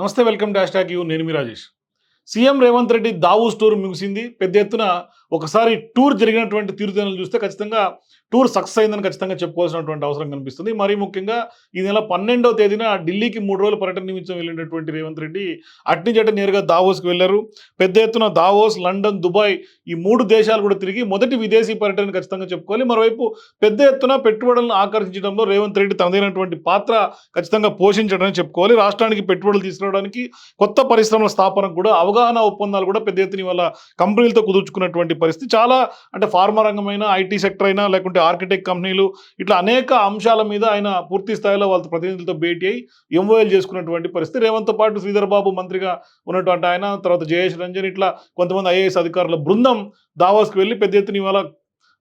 నమస్తే welcome dash talk you. నేను మీ Rajesh. CM Revanth Reddy Davos tour ముగిసింది. పెద్ద ఎత్తున ఒకసారి టూర్ జరిగినటువంటి తీరుదనలు చూస్తే ఖచ్చితంగా టూర్ సక్సెస్ అయిందని ఖచ్చితంగా చెప్పుకోవాల్సినటువంటి అవసరం కనిపిస్తుంది. మరీ ముఖ్యంగా ఈ నెల పన్నెండవ తేదీన ఢిల్లీకి మూడు రోజుల పర్యటన నిమిత్తం వెళ్ళినటువంటి రేవంత్ రెడ్డి అట్నుంచి నేరుగా దావోస్కి వెళ్ళారు. పెద్ద ఎత్తున దావోస్ లండన్ దుబాయ్ ఈ మూడు దేశాలు కూడా తిరిగి మొదటి విదేశీ పర్యటన ఖచ్చితంగా చెప్పుకోవాలి. మరోవైపు పెద్ద ఎత్తున పెట్టుబడులను ఆకర్షించడంలో రేవంత్ రెడ్డి తనదైనటువంటి పాత్ర ఖచ్చితంగా పోషించడని చెప్పుకోవాలి. రాష్ట్రానికి పెట్టుబడులు తీసుకురావడానికి కొత్త పరిశ్రమల స్థాపనకు కూడా అవగాహన ఒప్పందాలు కూడా పెద్ద ఎత్తున ఇవాళ కంపెనీలతో కుదుర్చుకున్నటువంటి పరిస్థితి. చాలా అంటే ఫార్మా రంగమైన ఐటీ సెక్టర్ అయినా లేకుంటే ఆర్కిటెక్ట్ కంపెనీలు ఇట్లా అనేక అంశాల మీద ఆయన పూర్తి స్థాయిలో వాళ్ళ ప్రతినిధులతో భేటీ అయి ఎంఓఎల్ చేసుకున్నటువంటి పరిస్థితి. రేవంత్తో పాటు శ్రీధర్ బాబు మంత్రిగా ఉన్నటువంటి ఆయన తర్వాత జయేష్ రంజన్ ఇట్లా కొంతమంది ఐఏఎస్ అధికారుల బృందం దావాస్కి వెళ్ళి పెద్ద ఎత్తున ఇవాళ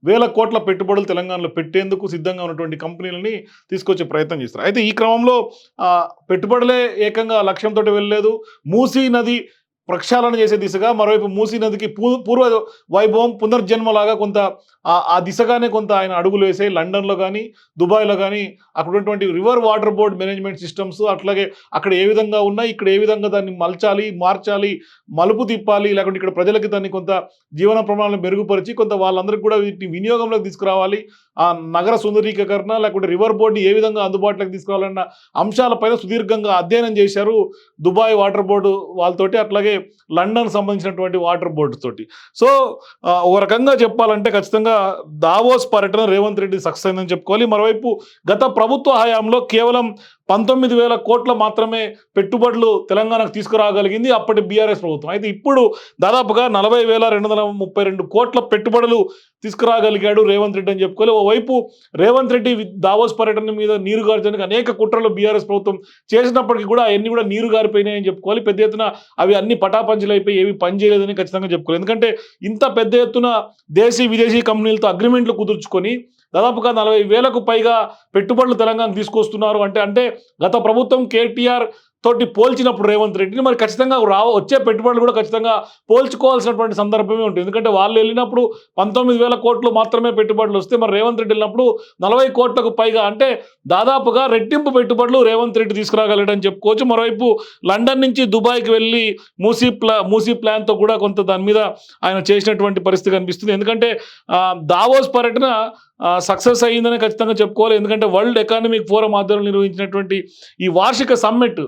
వేల కోట్ల పెట్టుబడులు తెలంగాణలో పెట్టేందుకు సిద్ధంగా ఉన్నటువంటి కంపెనీలని తీసుకొచ్చే ప్రయత్నం చేస్తారు అయితే ఈ క్రమంలో పెట్టుబడులే ఏకంగా లక్ష్యంతో వెళ్ళలేదు. మూసీ నది ప్రక్షాళన చేసే దిశగా మరోవైపు మూసీ నదికి పూ పూర్వ వైభవం పునర్జన్మలాగా కొంత ఆ- ఆ దిశగానే కొంత ఆయన అడుగులు వేసే లండన్లో కానీ దుబాయ్లో కానీ అక్కడ ఉన్నటువంటి river water board management systems అట్లాగే అక్కడ ఏ విధంగా ఉన్నాయి ఇక్కడ ఏ విధంగా దాన్ని మలచాలి మార్చాలి మలుపు తిప్పాలి లేకుంటే ఇక్కడ ప్రజలకి దాన్ని కొంత జీవన ప్రమాణాలను మెరుగుపరిచి కొంత వాళ్ళందరికీ కూడా వీటిని వినియోగంలోకి తీసుకురావాలి. ఆ నగర సుందరీకరణ లేకుంటే రివర్ బోర్డు ఏ విధంగా అందుబాటులోకి తీసుకురావాలన్న అంశాలపైన సుదీర్ఘంగా అధ్యయనం చేశారు దుబాయ్ వాటర్ బోర్డు వాళ్ళతోటి అట్లాగే లండన్ సంబంధించినటువంటి వాటర్ బోర్డు తోటి. సో ఒక రకంగా చెప్పాలంటే ఖచ్చితంగా దావోస్ పర్యటన రేవంత్ రెడ్డి సక్సెస్ అయిందని చెప్పుకోవాలి. మరోవైపు గత ప్రభుత్వ హయాంలో కేవలం పంతొమ్మిది వేల కోట్ల మాత్రమే పెట్టుబడులు తెలంగాణకు తీసుకురాగలిగింది అప్పటి బీఆర్ఎస్ ప్రభుత్వం. అయితే ఇప్పుడు దాదాపుగా నలభై వేల రెండు వందల ముప్పై రెండు కోట్ల పెట్టుబడులు తీసుకురాగలిగాడు రేవంత్ రెడ్డి అని చెప్పుకోవాలి. ఓవైపు రేవంత్ రెడ్డి దావోస్ పర్యటన మీద నీరు గార్చడానికి అనేక కుట్రలు బీఆర్ఎస్ ప్రభుత్వం చేసినప్పటికీ కూడా అవన్నీ కూడా నీరు గారిపోయినాయని చెప్పుకోవాలి. పెద్ద ఎత్తున అవి అన్ని పటాపంచలు అయిపోయి ఏవి పనిచేయలేదని ఖచ్చితంగా చెప్పుకోవాలి. ఎందుకంటే ఇంత పెద్ద ఎత్తున దేశీ విదేశీ కంపెనీలతో అగ్రిమెంట్లు కుదుర్చుకొని దాదాపుగా నలభై వేలకు పైగా పెట్టుబడులు తెలంగాణ తీసుకొస్తున్నారు. అంటే అంటే గత ప్రభుత్వం కేటీఆర్ తోటి పోల్చినప్పుడు రేవంత్ రెడ్డిని మరి ఖచ్చితంగా రావ వచ్చే పెట్టుబడులు కూడా ఖచ్చితంగా పోల్చుకోవాల్సినటువంటి సందర్భమే ఉంటుంది. ఎందుకంటే వాళ్ళు వెళ్ళినప్పుడు పంతొమ్మిది వేల కోట్లు మాత్రమే పెట్టుబడులు వస్తే మరి రేవంత్ రెడ్డి వెళ్ళినప్పుడు నలభై కోట్లకు పైగా అంటే దాదాపుగా రెట్టింపు పెట్టుబడులు రేవంత్ రెడ్డి తీసుకురాగలడని చెప్పుకోవచ్చు. మరోవైపు లండన్ నుంచి దుబాయ్కి వెళ్ళి మూసీ ప్లా మూసీ ప్లాన్తో కూడా కొంత దాని మీద ఆయన చేసినటువంటి పరిస్థితి కనిపిస్తుంది. ఎందుకంటే దావోస్ పర్యటన సక్సెస్ అయ్యిందని ఖచ్చితంగా చెప్పుకోవాలి. ఎందుకంటే వరల్డ్ ఎకానమిక్ ఫోరం ఆధ్వర్యంలో నిర్వహించినటువంటి ఈ వార్షిక సమ్మిట్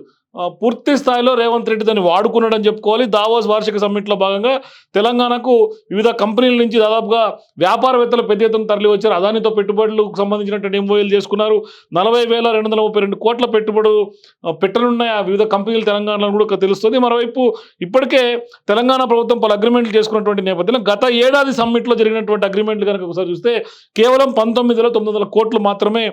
పూర్తి స్థాయిలో రేవంత్ రెడ్డి దాన్ని వాడుకున్నాడని చెప్పుకోవాలి. దావోస్ వార్షిక సమ్మిట్లో భాగంగా తెలంగాణకు వివిధ కంపెనీల నుంచి దాదాపుగా వ్యాపారవేత్తలు పెద్ద ఎత్తున తరలి వచ్చారు అదానితో పెట్టుబడులకు సంబంధించినటువంటి ఎంఓఎలు చేసుకున్నారు. నలభై వేల రెండు వందల ముప్పై రెండు కోట్ల పెట్టుబడులు పెట్టనున్నాయి. ఆ వివిధ కంపెనీలు తెలంగాణలో కూడా తెలుస్తుంది. మరోవైపు ఇప్పటికే తెలంగాణ ప్రభుత్వం పలు అగ్రిమెంట్లు చేసుకున్నటువంటి నేపథ్యంలో గత ఏడాది సమ్మిట్లో జరిగినటువంటి అగ్రిమెంట్లు కనుక ఒకసారి చూస్తే కేవలం పంతొమ్మిది తొమ్మిది వందల కోట్లు మాత్రమే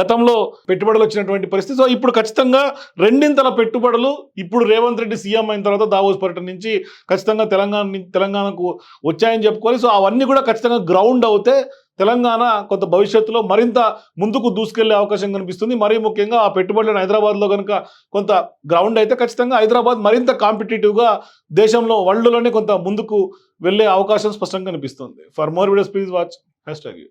గతంలో పెట్టుబడులు వచ్చినటువంటి పరిస్థితి. సో ఇప్పుడు ఖచ్చితంగా రెండింతల పెట్టుబడులు ఇప్పుడు రేవంత్ రెడ్డి సీఎం అయిన తర్వాత దావోస్ పర్యటన నుంచి ఖచ్చితంగా తెలంగాణ తెలంగాణకు వచ్చాయని చెప్పుకోవాలి. సో అవన్నీ కూడా ఖచ్చితంగా గ్రౌండ్ అవుతే తెలంగాణ కొంత భవిష్యత్తులో మరింత ముందుకు దూసుకెళ్ళే అవకాశం కనిపిస్తుంది. మరీ ముఖ్యంగా ఆ పెట్టుబడులను హైదరాబాద్లో కనుక కొంత గ్రౌండ్ అయితే ఖచ్చితంగా హైదరాబాద్ మరింత కాంపిటేటివ్గా దేశంలో వరల్డ్లోనే కొంత ముందుకు వెళ్ళే అవకాశం స్పష్టంగా కనిపిస్తుంది. For more videos please watch hashtag you